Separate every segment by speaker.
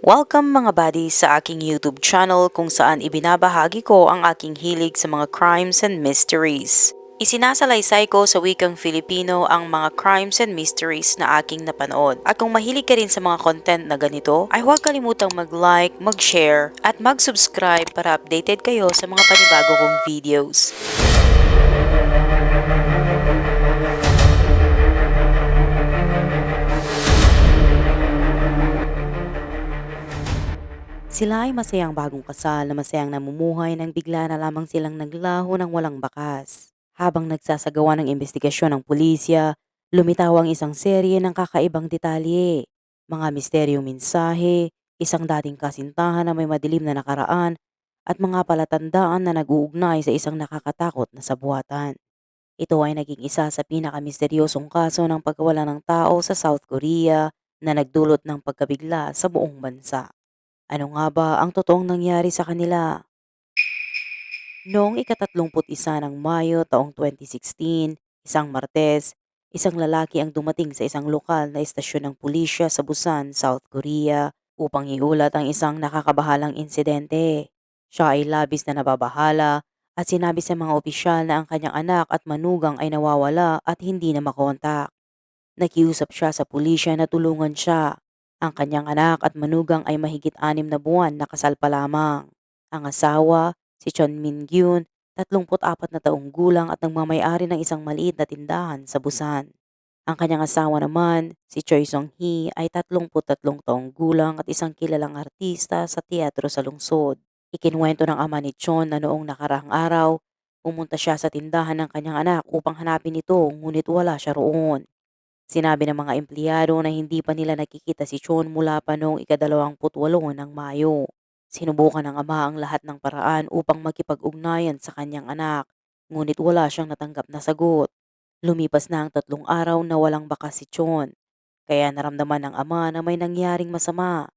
Speaker 1: Welcome mga buddies sa aking YouTube channel kung saan ibinabahagi ko ang aking hilig sa mga crimes and mysteries. Isinasalaysay ko sa wikang Filipino ang mga crimes and mysteries na aking napanood. At kung mahilig ka rin sa mga content na ganito, ay huwag kalimutang mag-like, mag-share, at mag-subscribe para updated kayo sa mga panibago kong videos. Sila ay masayang bagong kasal na masayang namumuhay nang bigla na lamang silang naglaho ng walang bakas. Habang nagsasagawa ng investigasyon ng pulisya, lumitaw ang isang serye ng kakaibang detalye. Mga misteryong mensahe, isang dating kasintahan na may madilim na nakaraan, at mga palatandaan na nag-uugnay sa isang nakakatakot na sabuatan. Ito ay naging isa sa pinakamisteryosong kaso ng pagkawala ng tao sa South Korea na nagdulot ng pagkabigla sa buong bansa. Ano nga ba ang totoong nangyari sa kanila? Noong ikatatlumput isa ng Mayo taong 2016, isang Martes, isang lalaki ang dumating sa isang lokal na istasyon ng pulisya sa Busan, South Korea upang iulat ang isang nakakabahalang insidente. Siya ay labis na nababahala at sinabi sa mga opisyal na ang kanyang anak at manugang ay nawawala at hindi na makontak. Nakiusap siya sa pulisya na tulungan siya. Ang kanyang anak at manugang ay mahigit anim na buwan na kasal pa lamang. Ang asawa, si Chon Min Gyun, 34 na taong gulang at nagmamayari ng isang maliit na tindahan sa Busan. Ang kanyang asawa naman, si Choi Song Hee, ay 33 taong gulang at isang kilalang artista sa teatro sa lungsod. Ikinwento ng ama ni Chon na noong nakarang araw, pumunta siya sa tindahan ng kanyang anak upang hanapin ito ngunit wala siya roon. Sinabi ng mga empleyado na hindi pa nila nakikita si Chon mula pa noong ikadalawamputwalo ng Mayo. Sinubukan ng ama ang lahat ng paraan upang makipag-ugnayan sa kanyang anak, ngunit wala siyang natanggap na sagot. Lumipas na ang tatlong araw na walang bakas si Chon, kaya naramdaman ng ama na may nangyaring masama,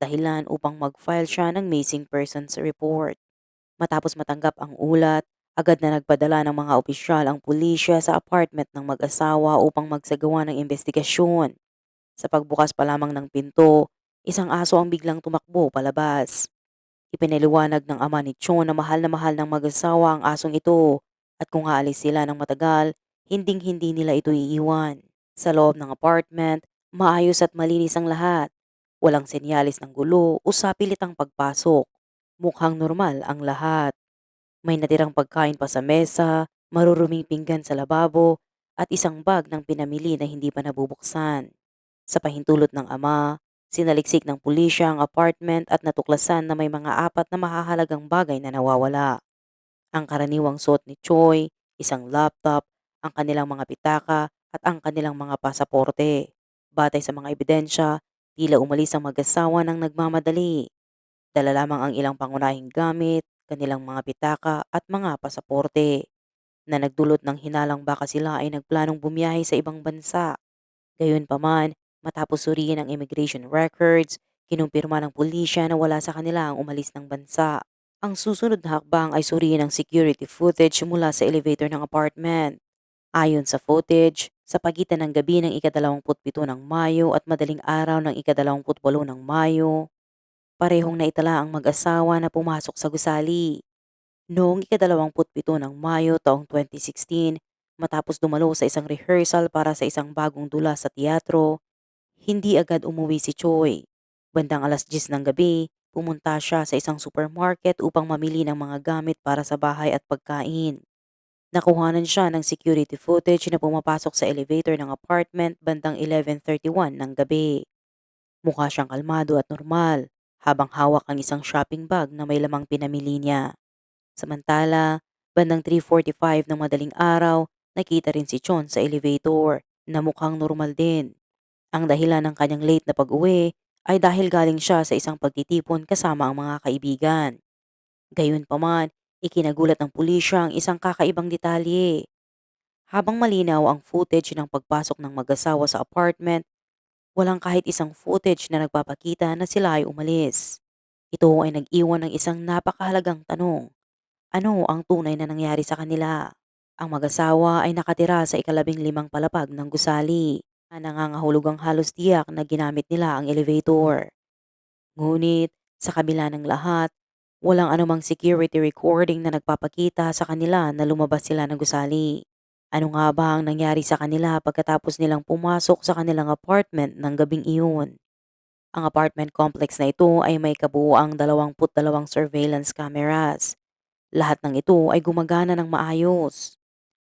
Speaker 1: dahilan upang mag-file siya ng missing persons report. Matapos matanggap ang ulat, Agad na nagpadala ng mga opisyal ang pulisya sa apartment ng mag-asawa upang magsagawa ng investigasyon. Sa pagbukas pa lamang ng pinto, isang aso ang biglang tumakbo palabas. Ipinaliwanag ng ama ni Chon na mahal na mahal ng mag-asawa ang asong ito at kung aalis sila ng matagal, hinding-hindi nila ito iiwan. Sa loob ng apartment, maayos at malinis ang lahat. Walang senyalis ng gulo o sapilitang pagpasok. Mukhang normal ang lahat. May natirang pagkain pa sa mesa, maruruming pinggan sa lababo, at isang bag ng pinamili na hindi pa nabubuksan. Sa pahintulot ng ama, sinaliksik ng pulisya ang apartment at natuklasan na may mga apat na mahahalagang bagay na nawawala. Ang karaniwang suot ni Choi, isang laptop, ang kanilang mga pitaka at ang kanilang mga pasaporte. Batay sa mga ebidensya, tila umalis ang mag-asawa ng nagmamadali. Dala lamang ang ilang pangunahing gamit, kanilang mga pitaka at mga pasaporte na nagdulot ng hinalang baka sila ay nagplanong bumiyahe sa ibang bansa. Gayunpaman, matapos suriin ang immigration records, kinumpirma ng pulisya na wala sa kanila ang umalis ng bansa. Ang susunod na hakbang ay suriin ang security footage mula sa elevator ng apartment. Ayon sa footage, sa pagitan ng gabi ng ikadalawamputpito ng Mayo at madaling araw ng ikadalawamputwalo ng Mayo, Parehong naitala ang mag-asawa na pumasok sa gusali. Noong ikadalawamputpito ng Mayo taong 2016, matapos dumalo sa isang rehearsal para sa isang bagong dula sa teatro, hindi agad umuwi si Choi. Bandang alas 10 ng gabi, pumunta siya sa isang supermarket upang mamili ng mga gamit para sa bahay at pagkain. Nakuhanan siya ng security footage na pumapasok sa elevator ng apartment bandang 11.31 ng gabi. Mukha siyang kalmado at normal habang hawak ang isang shopping bag na may lamang pinamili niya. Samantala, bandang 3.45 ng madaling araw, nakita rin si Chon sa elevator na mukhang normal din. Ang dahilan ng kanyang late na pag-uwi ay dahil galing siya sa isang pagtitipon kasama ang mga kaibigan. Gayunpaman, ikinagulat ng pulisya ang isang kakaibang detalye. Habang malinaw ang footage ng pagpasok ng mag-asawa sa apartment, Walang kahit isang footage na nagpapakita na sila ay umalis. Ito ay nag-iwan ng isang napakahalagang tanong. Ano ang tunay na nangyari sa kanila? Ang mag-asawa ay nakatira sa ikalabing limang palapag ng gusali na nangangahulugang halos tiyak na ginamit nila ang elevator. Ngunit sa kabila ng lahat, walang anumang security recording na nagpapakita sa kanila na lumabas sila ng gusali. Ano nga ba ang nangyari sa kanila pagkatapos nilang pumasok sa kanilang apartment ng gabing iyon? Ang apartment complex na ito ay may kabuuang 22 surveillance cameras. Lahat ng ito ay gumagana ng maayos.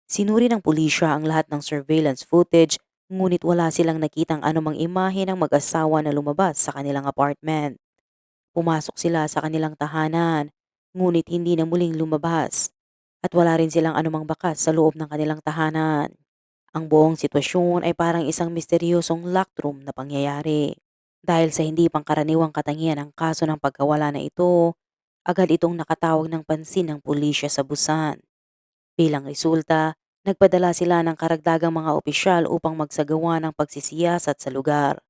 Speaker 1: Sinuri ng pulisya ang lahat ng surveillance footage ngunit wala silang nakitang anumang imahe ng mag-asawa na lumabas sa kanilang apartment. Pumasok sila sa kanilang tahanan, ngunit hindi na muling lumabas at wala rin silang anumang bakas sa loob ng kanilang tahanan. Ang buong sitwasyon ay parang isang misteryosong locked room na pangyayari. Dahil sa hindi pangkaraniwang katangian ng kaso ng pagkawala na ito, agad itong nakatawag ng pansin ng pulisya sa Busan. Bilang resulta, nagpadala sila ng karagdagang mga opisyal upang magsagawa ng pagsisiyasat sa lugar.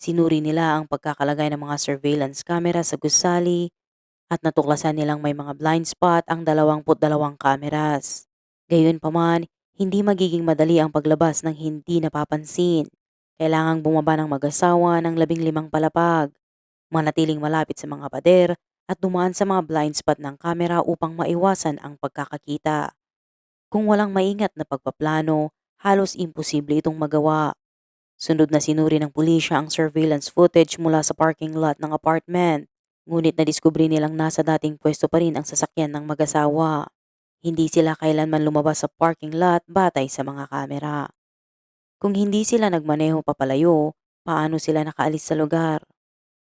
Speaker 1: Sinuri nila ang pagkakalagay ng mga surveillance camera sa gusali at natuklasan nilang may mga blind spot ang 22 cameras. Gayunpaman, hindi magiging madali ang paglabas ng hindi napapansin. Kailangang bumaba ng mag-asawa ng labing limang palapag, manatiling malapit sa mga pader at dumaan sa mga blind spot ng kamera upang maiwasan ang pagkakakita. Kung walang maingat na pagpaplano, halos imposible itong magawa. Sunod na sinuri ng pulisya ang surveillance footage mula sa parking lot ng apartment. Ngunit nadiskubre nilang nasa dating pwesto pa rin ang sasakyan ng mag-asawa. Hindi sila kailanman lumabas sa parking lot batay sa mga kamera. Kung hindi sila nagmaneho papalayo, paano sila nakaalis sa lugar?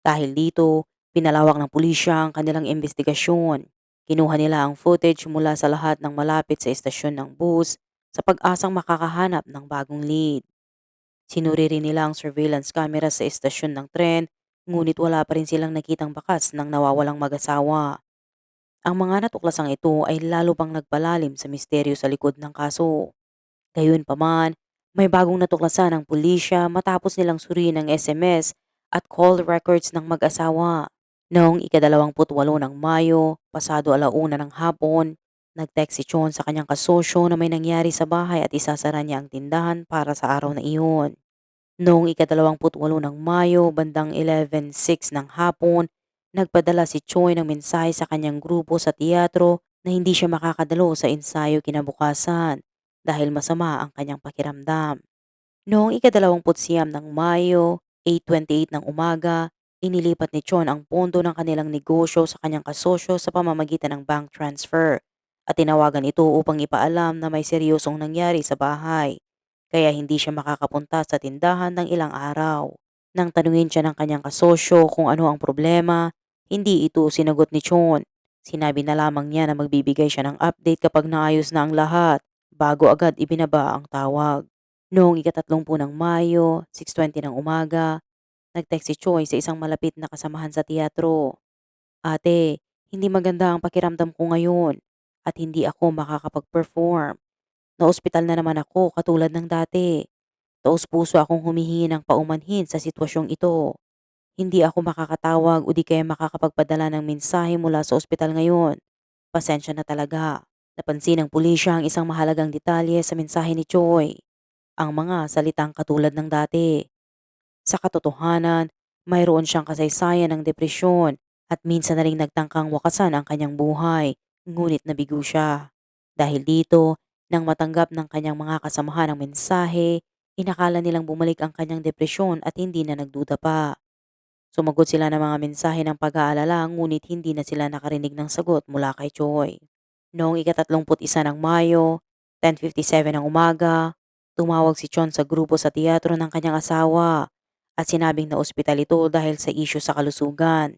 Speaker 1: Dahil dito, pinalawak ng pulisya ang kanilang investigasyon. Kinuha nila ang footage mula sa lahat ng malapit sa estasyon ng bus sa pag-asang makakahanap ng bagong lead. Sinuri rin nila ang surveillance camera sa estasyon ng tren, ngunit wala pa rin silang nakitang bakas ng nawawalang mag-asawa. Ang mga natuklasang ito ay lalo pang nagpalalim sa misteryo sa likod ng kaso. Gayunpaman, may bagong natuklasan ng pulisya matapos nilang suriin ang SMS at call records ng mag-asawa. Noong ikadalawamputwalo ng Mayo, pasado alauna ng hapon, nag-text si Chon sa kanyang kasosyo na may nangyari sa bahay at isasara niya ang tindahan para sa araw na iyon. Noong ikadalawamputwalo ng Mayo, bandang 11.06 ng hapon, nagpadala si Choi ng mensahe sa kanyang grupo sa teatro na hindi siya makakadalo sa ensayo kinabukasan dahil masama ang kanyang pakiramdam. Noong ikadalawamput-siyam ng Mayo, 8.28 ng umaga, inilipat ni Chon ang pondo ng kanilang negosyo sa kanyang kasosyo sa pamamagitan ng bank transfer at tinawagan ito upang ipaalam na may seryosong nangyari sa bahay kaya hindi siya makakapunta sa tindahan ng ilang araw. Nang tanungin siya ng kanyang kasosyo kung ano ang problema, hindi ito sinagot ni Chon. Sinabi na lamang niya na magbibigay siya ng update kapag naayos na ang lahat bago agad ibinaba ang tawag. Noong ikatatlongpu ng Mayo, 6.20 ng umaga, nag-text si Choi sa isang malapit na kasamahan sa teatro. Ate, hindi maganda ang pakiramdam ko ngayon at hindi ako makakapag-perform. Naospital na naman ako katulad ng dati. Taos puso akong humihingi ng paumanhin sa sitwasyong ito. Hindi ako makakatawag o di kaya makakapagpadala ng mensahe mula sa ospital ngayon. Pasensya na talaga. Napansin ng pulisya ang isang mahalagang detalye sa mensahe ni Choi. Ang mga salitang katulad ng dati. Sa katotohanan, mayroon siyang kasaysayan ng depresyon at minsan na rin nagtangkang wakasan ang kanyang buhay, ngunit nabigo siya. Dahil dito, nang matanggap ng kanyang mga kasamahan ang mensahe, inakala nilang bumalik ang kanyang depresyon at hindi na nagduda pa. Sumagot sila ng mga mensahe ng pag-aalala ngunit hindi na sila nakarinig ng sagot mula kay Choi. Noong ikatatlumput isa ng Mayo, 10.57 ng umaga, tumawag si Chon sa grupo sa teatro ng kanyang asawa at sinabing na ospital ito dahil sa isyu sa kalusugan.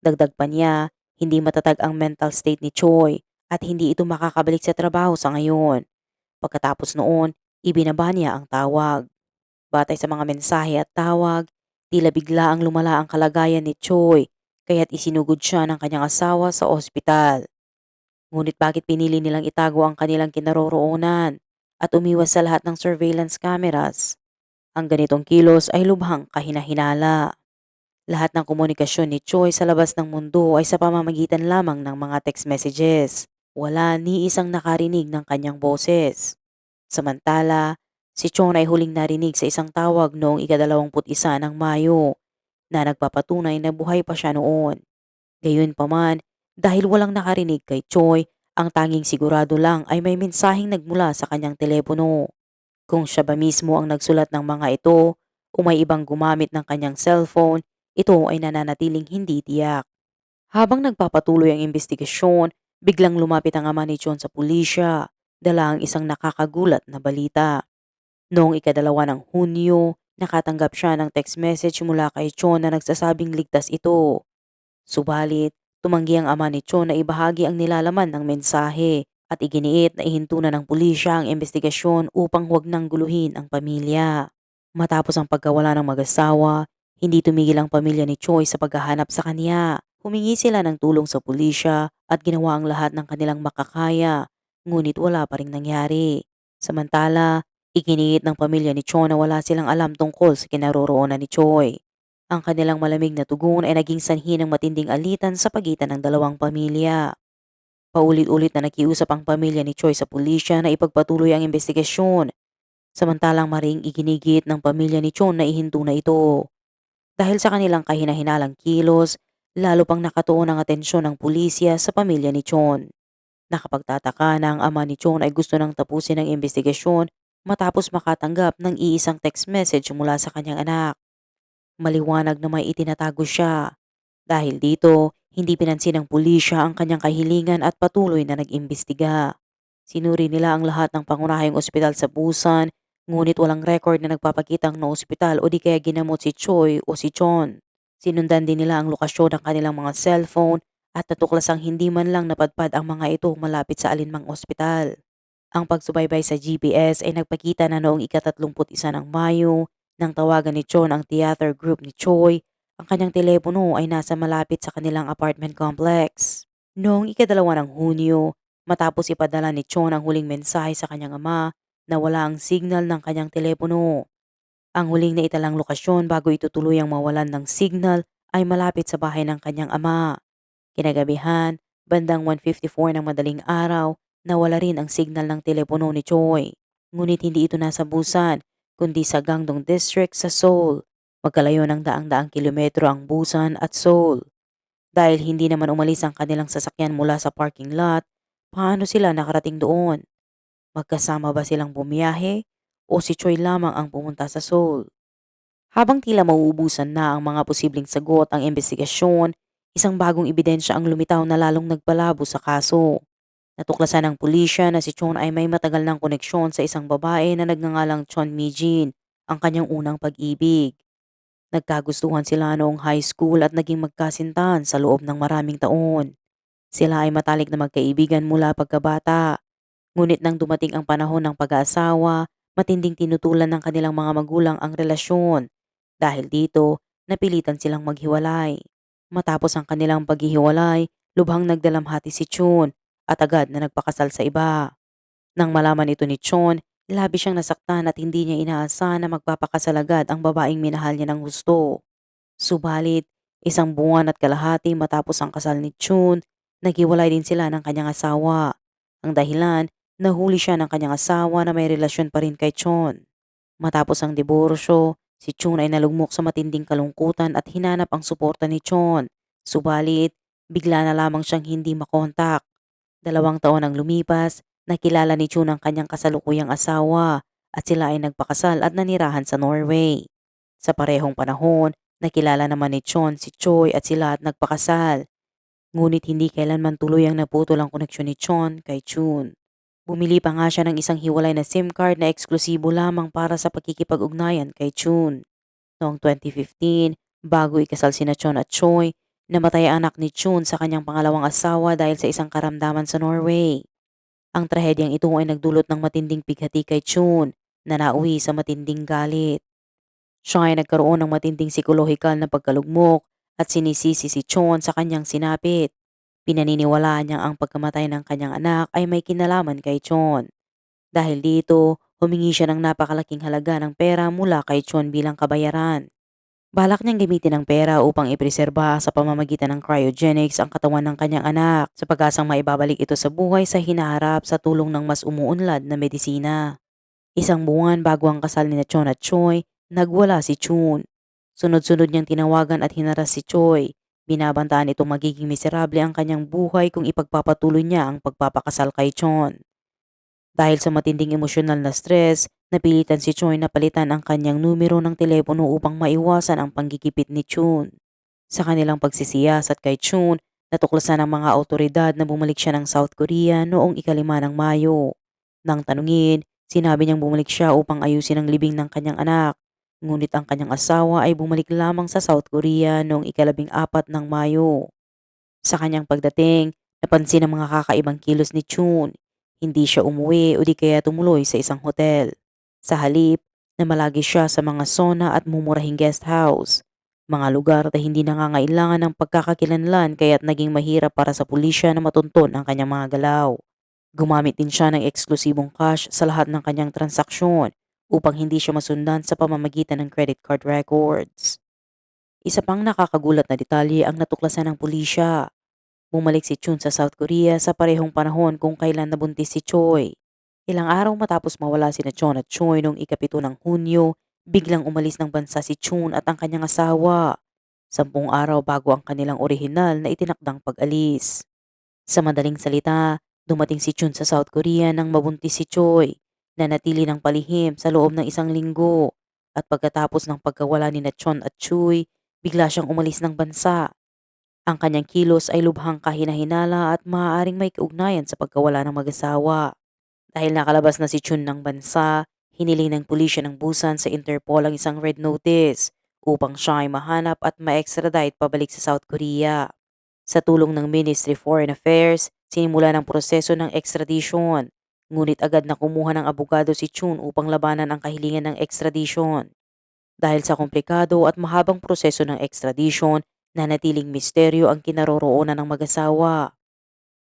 Speaker 1: Dagdag pa niya, hindi matatag ang mental state ni Choi at hindi ito makakabalik sa trabaho sa ngayon. Pagkatapos noon, ibinaba niya ang tawag. Batay sa mga mensahe at tawag, tila bigla ang lumala ang kalagayan ni Choi kaya't isinugod siya ng kanyang asawa sa ospital. Ngunit bakit pinili nilang itago ang kanilang kinaroroonan at umiwas sa lahat ng surveillance cameras? Ang ganitong kilos ay lubhang kahinahinala. Lahat ng komunikasyon ni Choi sa labas ng mundo ay sa pamamagitan lamang ng mga text messages. Wala ni isang nakarinig ng kanyang boses. Samantala, si Chon ay huling narinig sa isang tawag noong ikadalawamput isa ng Mayo. na nagpapatunay na buhay pa siya noon. Gayunpaman, dahil walang nakarinig kay Choi, ang tanging sigurado lang ay may mensaheng nagmula sa kanyang telepono. Kung siya ba mismo ang nagsulat ng mga ito o may ibang gumamit ng kanyang cellphone, ito ay nananatiling hindi tiyak. Habang nagpapatuloy ang investigasyon, biglang lumapit ang ama ni John sa pulisya, dala ang isang nakakagulat na balita. Noong ikadalawa ng Hunyo, nakatanggap siya ng text message mula kay Chon na nagsasabing ligtas ito. Subalit, tumanggi ang ama ni Chon na ibahagi ang nilalaman ng mensahe at iginiit na ihinto na ng pulisya ang investigasyon upang huwag nang guluhin ang pamilya. Matapos ang pagkawala ng mag-asawa, hindi tumigil ang pamilya ni Choi sa paghahanap sa kanya. Humingi sila ng tulong sa pulisya at ginawa ang lahat ng kanilang makakaya, ngunit wala pa ring nangyari. Samantala, iginiit ng pamilya ni Choi na wala silang alam tungkol sa kinaroroonan ni Choi. Ang kanilang malamig na tugon ay naging sanhi ng matinding alitan sa pagitan ng dalawang pamilya. Paulit-ulit na nakiusap ang pamilya ni Choi sa pulisya na ipagpatuloy ang investigasyon. Samantalang maring iginigit ng pamilya ni Chon na ihinto na ito. Dahil sa kanilang kahinahinalang kilos, lalo pang nakatuon ang atensyon ng pulisya sa pamilya ni Chon. Nakapagtataka na ang ama ni Chon ay gusto nang tapusin ang investigasyon matapos makatanggap ng iisang text message mula sa kanyang anak. Maliwanag na may itinatago siya. Dahil dito, hindi pinansin ng pulisya ang kanyang kahilingan at patuloy na nag-imbestiga. Sinuri nila ang lahat ng pangunahing ospital sa Busan, ngunit walang record na nagpapakitang no ospital o di kaya ginamot si Choi o si Chon. Sinundan din nila ang lokasyon ng kanilang mga cellphone at natuklasang hindi man lang napadpad ang mga ito malapit sa alinmang ospital. Ang pagsubaybay sa GPS ay nagpakita na noong ikatatlumput isa ng Mayo nang tawagan ni Chon ang theater group ni Choi, ang kanyang telepono ay nasa malapit sa kanilang apartment complex. Noong ikadalawa ng Hunyo, matapos ipadala ni Chon ang huling mensahe sa kanyang ama na wala ang signal ng kanyang telepono. Ang huling na italang lokasyon bago ito tuluyang mawalan ng signal ay malapit sa bahay ng kanyang ama. Kinagabihan, bandang 1.54 ng madaling araw, nawala rin ang signal ng telepono ni Choi. Ngunit hindi ito nasa Busan, kundi sa Gangdong District sa Seoul. Magkalayo ng daang-daang kilometro ang Busan at Seoul. Dahil hindi naman umalis ang kanilang sasakyan mula sa parking lot, paano sila nakarating doon? Magkasama ba silang bumiyahe o si Choi lamang ang pumunta sa Seoul? Habang tila mauubusan na ang mga posibleng sagot ang investigasyon, isang bagong ebidensya ang lumitaw na lalong nagpalabo sa kaso. Natuklasan ng pulisya na si Chon ay may matagal ng koneksyon sa isang babae na nagngangalang Chon Mijin, ang kanyang unang pag-ibig. Nagkagustuhan sila noong high school at naging magkasintahan sa loob ng maraming taon. Sila ay matalik na magkaibigan mula pagkabata. Ngunit nang dumating ang panahon ng pag-aasawa, matinding tinutulan ng kanilang mga magulang ang relasyon. Dahil dito, napilitan silang maghiwalay. Matapos ang kanilang paghihiwalay, lubhang nagdalamhati si Chun at agad na nagpakasal sa iba. Nang malaman ito ni Chon, labi siyang nasaktan at hindi niya inaasahan na magpapakasal agad ang babaeng minahal niya ng gusto. Subalit, isang buwan at kalahati matapos ang kasal ni Chun, naghiwalay din sila ng kanyang asawa. Ang dahilan, nahuli siya ng kanyang asawa na may relasyon pa rin kay Chon. Matapos ang diborsyo, si Chun ay nalugmok sa matinding kalungkutan at hinanap ang suporta ni Chon. Subalit, bigla na lamang siyang hindi makontak. Dalawang taon ang lumipas, nakilala ni Chun ang kanyang kasalukuyang asawa at sila ay nagpakasal at nanirahan sa Norway. Sa parehong panahon, nakilala naman ni Chon si Choi at sila at nagpakasal. Ngunit hindi kailanman tuloy ang naputol ang koneksyon ni Chon kay Chun. Bumili pa nga siya ng isang hiwalay na SIM card na eksklusibo lamang para sa pagkikipag-ugnayan kay Chun. Noong 2015, bago ikasal sina Chon at Choi, namatay ang anak ni Chun sa kanyang pangalawang asawa dahil sa isang karamdaman sa Norway. Ang trahedyang ito ay nagdulot ng matinding pighati kay Chun na nauwi sa matinding galit. Siya ay nagkaroon ng matinding psikolohikal na pagkalugmok at sinisisi si Chon sa kanyang sinapit. Pinaniniwalaan niyang ang pagkamatay ng kanyang anak ay may kinalaman kay Chon. Dahil dito, humingi siya ng napakalaking halaga ng pera mula kay Chon bilang kabayaran. Balak niyang gamitin ang pera upang ipreserba sa pamamagitan ng cryogenics ang katawan ng kanyang anak sa pag-asang maibabalik ito sa buhay sa hinaharap sa tulong ng mas umuunlad na medisina. Isang buwan bago ang kasal ni Chon at Choi, nagwala si Chun. Sunod-sunod niyang tinawagan at hinaras si Choi. Binabantaan itong magiging miserable ang kanyang buhay kung ipagpapatuloy niya ang pagpapakasal kay Chon. Dahil sa matinding emosyonal na stress, napilitan si Choi na palitan ang kanyang numero ng telepono upang maiwasan ang panggigipit ni Chun. Sa kanilang pagsisiyasat kay Chun, natuklasan ng mga autoridad na bumalik siya ng South Korea noong ikalima ng Mayo. Nang tanungin, sinabi niyang bumalik siya upang ayusin ang libing ng kanyang anak. Ngunit ang kanyang asawa ay bumalik lamang sa South Korea noong ikalabing apat ng Mayo. Sa kanyang pagdating, napansin ang mga kakaibang kilos ni Chun. Hindi siya umuwi o di kaya tumuloy sa isang hotel. Sa halip, namalagi siya sa mga sona at mumurahing guest house. Mga lugar na hindi nangangailangan ng pagkakakilanlan kaya't naging mahirap para sa pulisya na matunton ang kanyang mga galaw. Gumamit din siya ng eksklusibong cash sa lahat ng kanyang transaksyon upang hindi siya masundan sa pamamagitan ng credit card records. Isa pang nakakagulat na detalye ang natuklasan ng pulisya. Bumalik si Chun sa South Korea sa parehong panahon kung kailan nabuntis si Choi. Ilang araw matapos mawala sina Chon at Choi noong ikapito ng Hunyo, biglang umalis ng bansa si Chun at ang kanyang asawa. Sampung araw bago ang kanilang orihinal na itinakdang pag-alis. Sa madaling salita, dumating si Chun sa South Korea nang mabuntis si Choi, na natili ng palihim sa loob ng isang linggo. At pagkatapos ng pagkawala ni na Chon at Choi, bigla siyang umalis ng bansa. Ang kanyang kilos ay lubhang kahinahinala at maaaring may kaugnayan sa pagkawala ng mag-asawa. Dahil nakalabas na si Chun ng bansa, hiniling ng pulisya ng Busan sa Interpol ang isang red notice upang siya ay mahanap at ma-extradite pabalik sa South Korea. Sa tulong ng Ministry of Foreign Affairs, sinimula ng proseso ng extradition. Ngunit agad na kumuha ng abogado si Chun upang labanan ang kahilingan ng extradition. Dahil sa komplikado at mahabang proseso ng extradition, nanatiling misteryo ang kinaroroonan ng mag-asawa.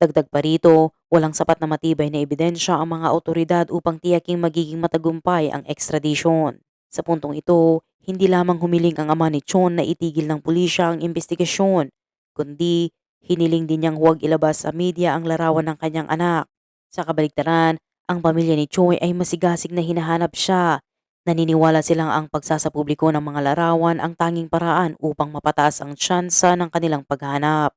Speaker 1: Dagdag pa rito, walang sapat na matibay na ebidensya ang mga otoridad upang tiyaking magiging matagumpay ang extradition. Sa puntong ito, hindi lamang humiling ang ama ni Chon na itigil ng pulisya ang investigasyon, kundi hiniling din niyang huwag ilabas sa media ang larawan ng kanyang anak. Sa kabaligtaran, ang pamilya ni Choi ay masigasig na hinahanap siya Naniniwala silang ang pagsasapubliko ng mga larawan ang tanging paraan upang mapataas ang tsansa ng kanilang paghanap.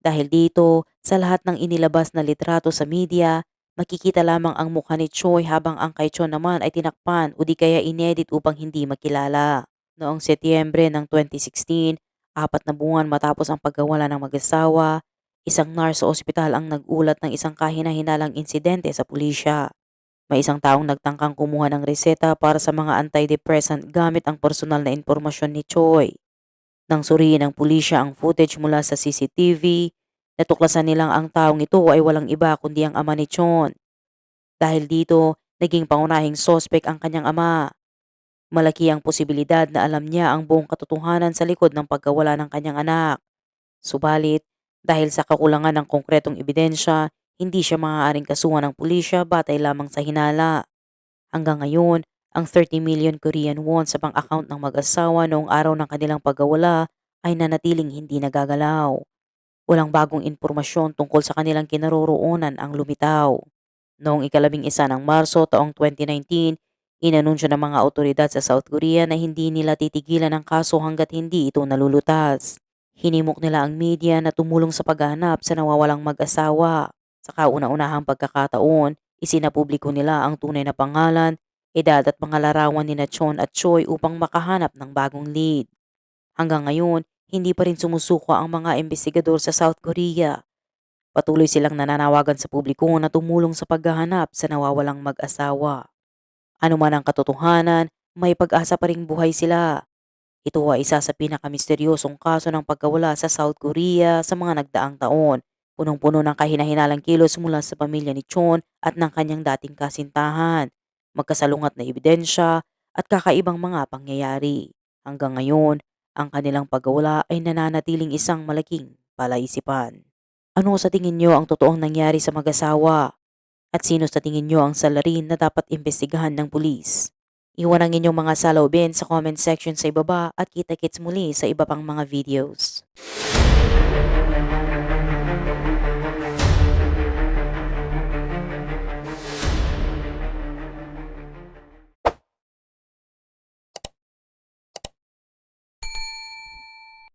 Speaker 1: Dahil dito, sa lahat ng inilabas na litrato sa media, makikita lamang ang mukha ni Choi habang ang kay Chon naman ay tinakpan o di kaya inedit upang hindi makilala. Noong Setyembre ng 2016, apat na buwan matapos ang pagkawala ng mag-asawa, isang nurse sa ospital ang nagulat ng isang kahina-hinalang insidente sa pulisya. May isang taong nagtangkang kumuha ng reseta para sa mga antidepressant gamit ang personal na impormasyon ni Choi. Nang suriin ng pulisya ang footage mula sa CCTV, natuklasan nilang ang taong ito ay walang iba kundi ang ama ni Chon. Dahil dito, naging pangunahing sospek ang kanyang ama. Malaki ang posibilidad na alam niya ang buong katotohanan sa likod ng pagkawala ng kanyang anak. Subalit, dahil sa kakulangan ng konkretong ebidensya, hindi siya maaaring kasuhan ng pulisya batay lamang sa hinala. Hanggang ngayon, ang 30 million Korean won sa bank-account ng mag-asawa noong araw ng kanilang pagkawala ay nanatiling hindi nagagalaw. Walang bagong impormasyon tungkol sa kanilang kinaroroonan ang lumitaw. Noong ikalabing isa ng Marso taong 2019, inanunsyo ng mga otoridad sa South Korea na hindi nila titigilan ang kaso hanggat hindi ito nalulutas. Hinimok nila ang media na tumulong sa paghahanap sa nawawalang mag-asawa. Sa kauna-unahang pagkakataon, isinapubliko nila ang tunay na pangalan, edad at mga larawan ni na Chon at Choi upang makahanap ng bagong lead. Hanggang ngayon, hindi pa rin sumusuko ang mga investigador sa South Korea. Patuloy silang nananawagan sa publiko na tumulong sa paghahanap sa nawawalang mag-asawa. Ano man ang katotohanan, may pag-asa pa ring buhay sila. Ito ay isa sa pinakamisteryosong kaso ng pagkawala sa South Korea sa mga nagdaang taon Punong-puno ng kahinahinalang kilos mula sa pamilya ni Chon at ng kanyang dating kasintahan, magkasalungat na ebidensya at kakaibang mga pangyayari. Hanggang ngayon, ang kanilang pagkawala ay nananatiling isang malaking palaisipan. Ano sa tingin nyo ang totoong nangyari sa mag-asawa? At sino sa tingin nyo ang salarin na dapat imbestigahan ng pulis? Iwan ang inyong mga saloobin sa comment section sa ibaba at kita-kits muli sa iba pang mga videos.